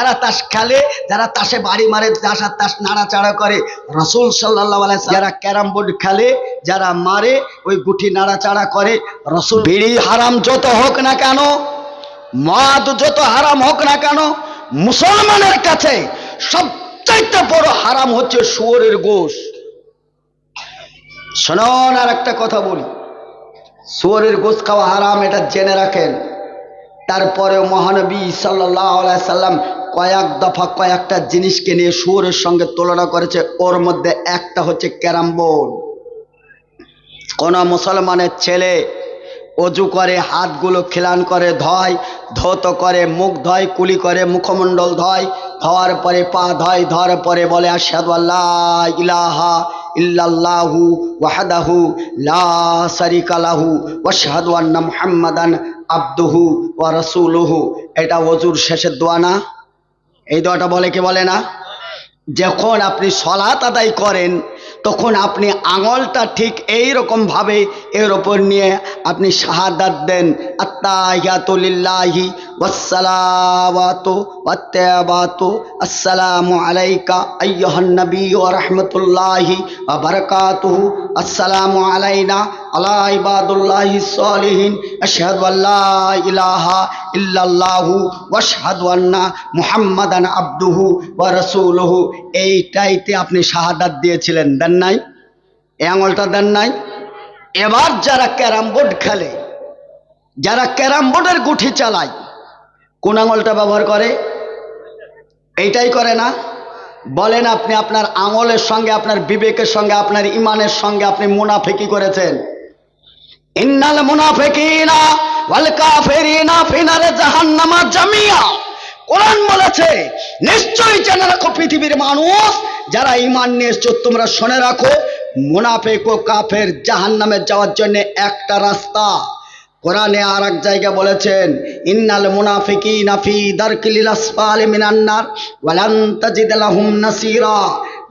যারা তাস খেলে, যারা তাসে বাড়ি মারে তাস তাস নাড়াচাড়া করে, রসুল সাল্লাহ যারা ক্যারাম বোর্ড খেলে, যারা মারে, ওই গুটি নাড়াচাড়া করে, রসুল বিড়ি হারাম যত হোক না কেন, মদ যত হারাম হোক না কেন, মুসলমানের কাছে সবচাইতে বড় হারাম হচ্ছে শুয়োরের গোশ। শোনন আর একটা কথা বলি। শুয়োরের গোশ খাওয়া হারাম, এটা জেনে রাখেন। তারপরে মহানবী সাল্লাহ সাল্লাম কয়েক দফা কয়েকটা জিনিসকে নিয়ে শুয়োরের সঙ্গে তুলনা করেছে। ওর মধ্যে একটা হচ্ছে ক্যারাম বোর্ড। কোন মুসলমানের ছেলে অজু করে, হাতগুলো খিলান করে, ধয়, ধৌত করে, মুখ ধয়, কুলি করে, মুখমণ্ডল ধয়, ধোয়ার পরে পা ধয় ধর পরে বলে আল্লাহ ইলাহা ইল্লাল্লাহু ওয়াহদাহু লা শারিকা লাহু ওয়াশহাদু আন্না মুহাম্মাদান আবদুহু ওয়া রাসূলুহু। এটা অজুর শেষের দোয়া না? এই দোয়াটা বলে কে বলে না? যখন আপনি সলাত আদায় করেন তখন আপনি আঙলটা ঠিক এই রকম ভাবে এর ওপর নিয়ে আপনি শাহাদাত দেন। আত্তাহিয়াতুলিল্লাহি ওয়াসসালাওয়াতু ওয়াত্তাবাতু আসসালামু আলাইকা আইয়ুহান নবী ওয়া রাহমাতুল্লাহি আসসালামু আলাইনা আলা ইবাদুল্লাহি সলিহিন আশহাদু ইলাহা ইল্লাল্লাহু ওয়া আশহাদু আন্না মুহাম্মাদান আবদুহু ওয়া রাসূলুহু। এইটাইতে আপনি শাহাদাত দিয়েছিলেন। দেন নাই, এই আঙুলটা দেন নাই। এবার যারা ক্যারাম বোর্ড খেলে, যারা ক্যারাম বোর্ডের গুঠি চালায়, কোন আঙুলটা ব্যবহার করে? এইটাই করে না। বলেন আপনি আপনার আঙুলের সঙ্গে, আপনার বিবেকের সঙ্গে, আপনার ইমানের সঙ্গে আপনি মুনাফেকি করেছেন। ইন্নাল মুনাফিকিনা ওয়াল কাফিরিনা ফি নারে জাহান্নামা জামিয়া। কোরআন বলেছে, নিশ্চয়ই জেনে রাখো পৃথিবীর মানুষ, যারা ইমান নিয়ে এসছো, তোমরা শুনে রাখো, মুনাফেক ও কাফের জাহান্নামে যাওয়ার জন্য একটা রাস্তা। কোরআনে আর এক জায়গা বলেছেন, ইন্নাল মুনাফিকিনা ফি দারকিল আসফালি মিনান্নার ওয়ালান তাজিদ লাহুম নাসীরা।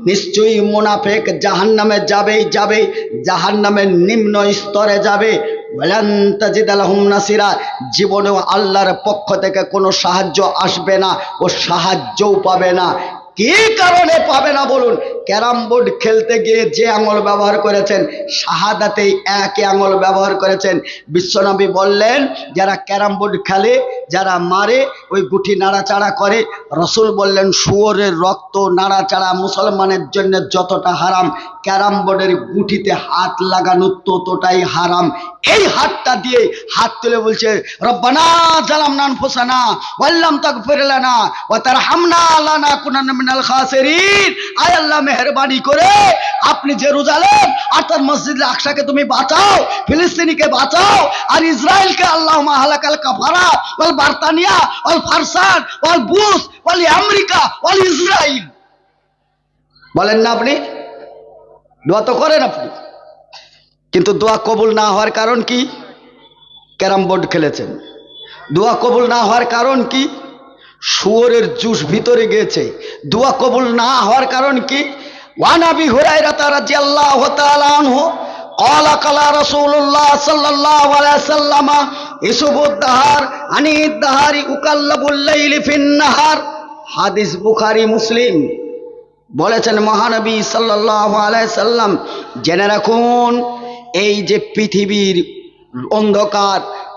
নিশ্চয়ই মুনাফেক জাহান্নামে যাবেই যাবে, জাহান্নামের নিম্ন স্তরে যাবে। নাসীরা, জীবনেও আল্লাহর পক্ষ থেকে কোনো সাহায্য আসবে না ও সাহায্যও পাবে না। কি কারণে পাবে না বলুন? ক্যারাম বোর্ড খেলতে গিয়ে যে আঙুল ব্যবহার করেছেন, শাহাদাতেই একই আঙুল ব্যবহার করেছেন। বিশ্বনবী বললেন, যারা ক্যারাম বোর্ড খেলে, যারা মারে, ওই গুটি নাড়াচাড়া করে। রসুল বললেন, শুয়োরের রক্ত নাড়াচাড়া মুসলমানের জন্য যতটা হারাম, ক্যারাম বোর্ডের গুটিতে হাত লাগানো ততটাই হারাম। এই হাতটা দিয়ে হাত তুলে বলছে, রব্বানা জালাম নান ফোসানা ওয়াল্লাম তাক ফেরলানা ও তার হামনা আল্লাহ কুনান মিনাল খাসিরিন। আয় আল্লাহ মেহরবানি করে আপনি জেরুজালেম আর তার মসজিদ আকসাকে তুমি বাঁচাও, ফিলিস্তিনিকে বাঁচাও আর ইসরায়েলকে আল্লাহ মাহালাকাল কাফারা ওয়াল বার্তানিয়া ওয়াল ফারসান ওয়াল বুস ওয়াল আমেরিকা ওয়াল ইসরায়েল বলেন না আপনি? দোয়া তো করেন আপনি। কিন্তু দোয়া কবুল না হওয়ার কারণ কি? ক্যারাম বোর্ড খেলেছেন। দোয়া কবুল না হওয়ার কারণ কি? শুয়োরের জুস ভিতরে গেছে দোয়া কবুল না হওয়ার কারণ কি? ওয়ানাবি হুরাইরা তারা জিয়াল্লাহ তালাহ কলা কলা রসুল্লাহ সাল্লাহ সাল্লামা, ইসুবুদ্দাহার আনিদাহারি উকাল্লাবুল্লাইলি ফিন্নাহার। হাদিস বুখারি, মুসলিম। বলেছেন মহানবী সাল্লাহ সাল্লাম, জেনে রাখুন, এই যে পৃথিবীর অন্ধকার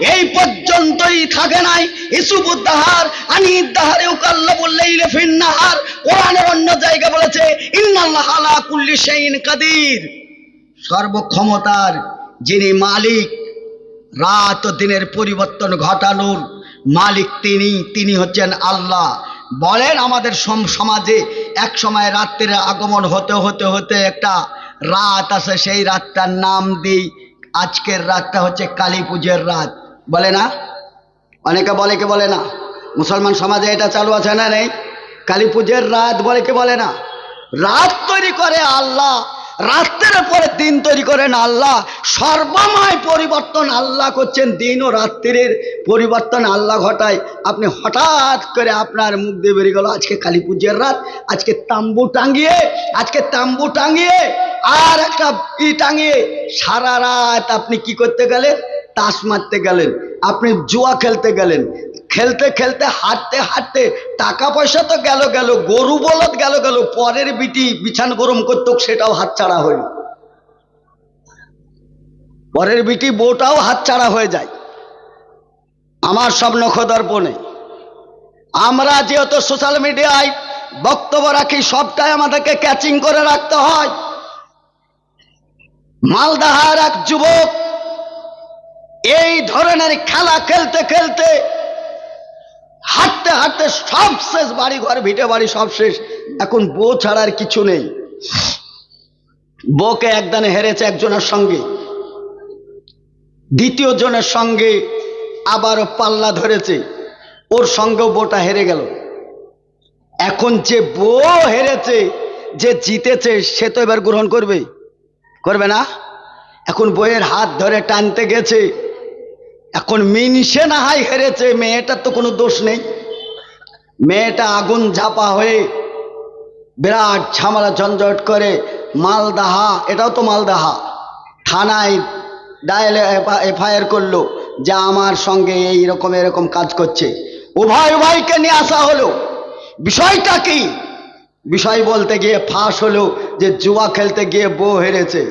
এই পর্যন্তই থাকে নাই। ইসুবুদ্দাহার আনি ইদ্দাহারে উকাল্লাবুল্লাইলে ফিন্নাহার কোরআনের অন্য জায়গা বলেছে, ইন্নাল্লাহ আলা কুল্লি শাইইন কাদির। সর্বক্ষমতার যিনি মালিক, রাত ও দিনের পরিবর্তন ঘটানোর মালিক তিনি তিনি হচ্ছেন আল্লাহ। বলেন আমাদের সম- সমাজে এক সময় রাত্রের আগমন হতে হতে হতে একটা রাত আছে, সেই রাতটার নাম দিই। আজকের রাতটা হচ্ছে কালী পুজোর রাত। বলে না? অনেকে বলে কে বলে না? মুসলমান সমাজে এটা চালু আছে না নেই? কালী পুজোর রাত বলে কে বলে না? রাত তৈরি করে আল্লাহ রাত্রের পরে দিন তৈরি করেন আল্লাহ, সর্বময় পরিবর্তন আল্লাহ করছেন, দিন ও রাত্রির পরিবর্তন আল্লাহ ঘটায়। আপনি হঠাৎ করে আপনার মুখ দিয়ে বেরিয়ে গেল, আজকে কালী পুজোর রাত, আজকে তাম্বু টাঙ্গিয়ে আজকে তাম্বু টাঙ্গিয়ে আর একটা ই টাঙিয়ে, সারা রাত আপনি কি করতে গেলেন? তাস মারতে গেলেন, আপনি জুয়া খেলতে গেলেন। খেলতে খেলতে, হাঁটতে হাঁটতে টাকা পয়সা তো গেল গেল, গরু বলত গেল গেল, পরের বিটি বিছান গরম করতো সেটাও হাতছাড়া হইল পরের বিটি বউটাও হাতছাড়া হয়ে যায়। আমার সব নখদর্পণে আমরা যেহেতু সোশ্যাল মিডিয়ায় বক্তব্য রাখি, সবটাই আমাদেরকে ক্যাচিং করে রাখতে হয়। মালদাহার এক যুবক এই ধরনের খেলা খেলতে খেলতে হাঁটতে হাঁটতে সব শেষ, বাড়ি ঘর, ভিটে বাড়ি সব শেষ। এখন বউ ছাড়ার কিছু নেই। বউকে একদানে হেরেছে একজনের সঙ্গে দ্বিতীয় জনের সঙ্গে আবারও পাল্লা ধরেছে। ওর সঙ্গেও বউটা হেরে গেল। এখন যে বউ হেরেছে, যে জিতেছে, সে তো এবার গ্রহণ করবে। করবে না? এখন বইয়ের হাত ধরে টানতে গেছে। এখন মিনসে না হাই হেরেছে, মেয়েটার তো কোনো দোষ নেই। মেয়েটা আগুন ঝাপা হয়ে বিরাট ঝামেলা ঝঞ্ঝট করে মালদাহা, এটাও তো মালদাহা, থানায় ডায়াল এফআইআর করল যে আমার সঙ্গে এই রকম এরকম কাজ করছে। উভয় উভয়কে নিয়ে আসা হলো। বিষয়টা কি? বিষয় বলতে গিয়ে ফাঁস হলো যে জুয়া খেলতে গিয়ে বউ হেরেছে।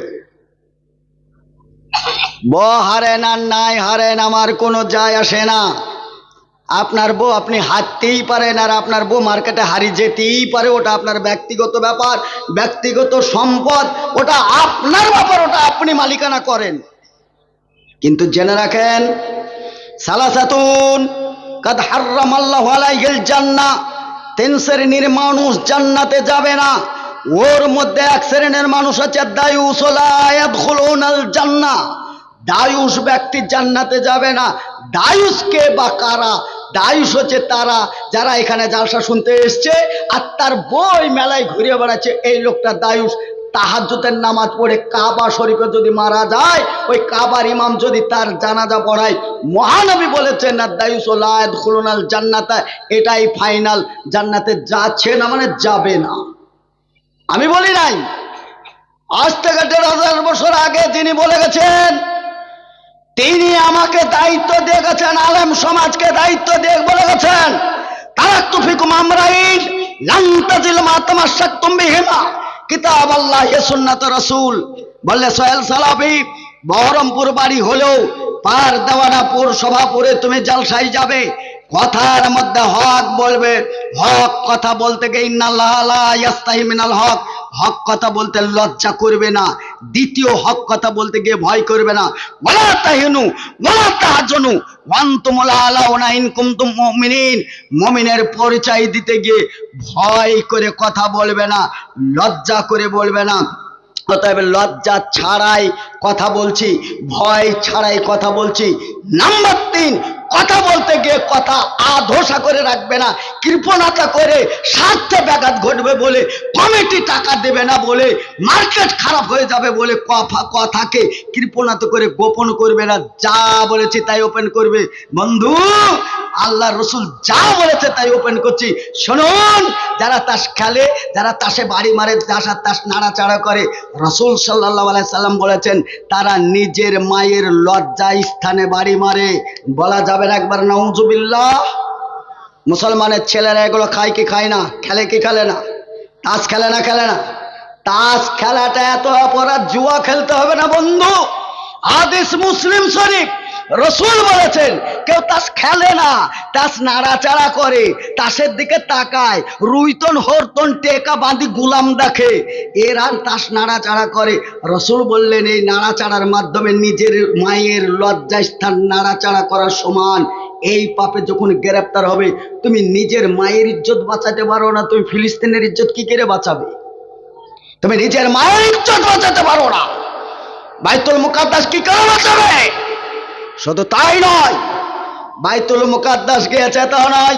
বউ হারেন আর নাই হারেন আমার কোনো যায় আসে না। আপনার বউ আপনি হারতেই পারেন আর আপনার বউ মার্কেটে হারিয়ে যেতেই পারে, ওটা আপনার ব্যক্তিগত ব্যাপার, ব্যক্তিগত সম্পদ, ওটা আপনার ব্যাপার, ওটা আপনি মালিকানা করেন। কিন্তু জেনে রাখেন, সালাসাতুন, কাদ হার্রামাল্লাহু আলাইহিল জান্নাহ, তিন শ্রেণির মানুষ জান্নাতে যাবে না। ওর মধ্যে এক শ্রেণির মানুষ আছে দায়ুস লা ইয়াদখুলুনাল জান্নাহ। দায়ুস ব্যক্তি জান্নাতে যাবে না। দায়ুসকে বা কারা? দায়ুস হচ্ছে তারা যারা এখানে জালসা শুনতে এসছে আর তার বই মেলায় ঘুরে বেড়াচ্ছে। এই লোকটা দায়ুস তাহাজ্জুদের নামাজ পড়ে কাবা শরীফে যদি মারা যায়, ওই কাবার ইমাম যদি তার জানাজা পড়ায়, মহানবী বলেছেন দায়ুসোলায়দ খুলনাল জান্নাতা। এটাই ফাইনাল। জান্নাতে যাচ্ছে না মানে যাবে না। আমি বলি নাই। আজ থেকে দেড় হাজার বছর আগে তিনি বলে গেছেন তিনি আমাকে দায়িত্ব দিয়ে গেছেন, আলেম সমাজকে দায়িত্ব দিয়ে বলে গেছেন তারা তুফিকুম রাসূল। বললে, সোহেল সালাফি, বহরমপুর বাড়ি হলেও পার দেওয়ানাপুর সভাপুরে তুমি জালসাই যাবে, কথার মধ্যে হক বলবে, হক কথা বলতে গিয়ে ইন্নাল্লাহ লা ইয়াস্তাহি হক হক কথা বলতে লজ্জা করবে না। দ্বিতীয় হক কথা বলতে গিয়ে ভয় করবে না। ওয়ালা তাহিনু, ওয়ালা তাহজানু মুমিনের পরিচয় দিতে গিয়ে ভয় করে কথা বলবে না, লজ্জা করে বলবে না। অতএব লজ্জা ছাড়াই কথা বলছি, ভয় ছাড়াই কথা বলছি। নাম্বার তিন কথা বলতে গিয়ে কথা আধোসা করে রাখবে না, কৃপণতা করে স্বার্থে ব্যাঘাত ঘটবে বলে, কমিটি টাকা দেবে না বলে, মার্কেট খারাপ হয়ে যাবে বলে কথা, কথাকে কৃপণতা করে গোপন করবে না, যা বলেছি তাই ওপেন করবে। বন্ধু, আল্লাহ রসুল যা বলেছে তাই ওপেন করছি। শুনুন, যারা তাস খেলে, যারা তাসে বাড়ি মারে তাসার তাস নাড়াচাড়া করে, রসুল সাল্লাহ আলাই সাল্লাম বলেছেন, তারা নিজের মায়ের লজ্জা স্থানে বাড়ি মারে। বলা যাবে না একবার নৌজুবিল্লাহ মুসলমানের ছেলেরা এগুলো খায় কি খায় না? খেলে কি খেলে না? তাস খেলে না খেলে না? তাস খেলাটা এত অপরাধ, জুয়া খেলতে হবে না বন্ধু। আদিস মুসলিম শরীফ, রসুল বলেছেন কেউ তাস খেলে না, তাস নাড়াচাড়া করে, তাসের দিকে তাকায়, রুইতন, হরতন, টেকা বাঁধি গুলাম দেখে। এরা তাস নাড়াচাড়া করে। রসুল বললেন, এই নাড়াচাড়ার মাধ্যমে নিজের মায়ের লজ্জাস্থান নাড়াচাড়া করার সমান। এই পাপে যখন গ্রেপ্তার হবে, তুমি নিজের মায়ের ইজ্জত বাঁচাতে পারো না, তুমি ফিলিস্তিনের ইজ্জত কি করে বাঁচাবে? তুমি নিজের মায়ের ইজ্জত বাঁচাতে পারো না। বাইতুল মুকাদ্দাস কি করে বাঁচাবে? শুধু তাই নয় বাইতুল মুকাদ্দাস গিয়েছে তা নয়।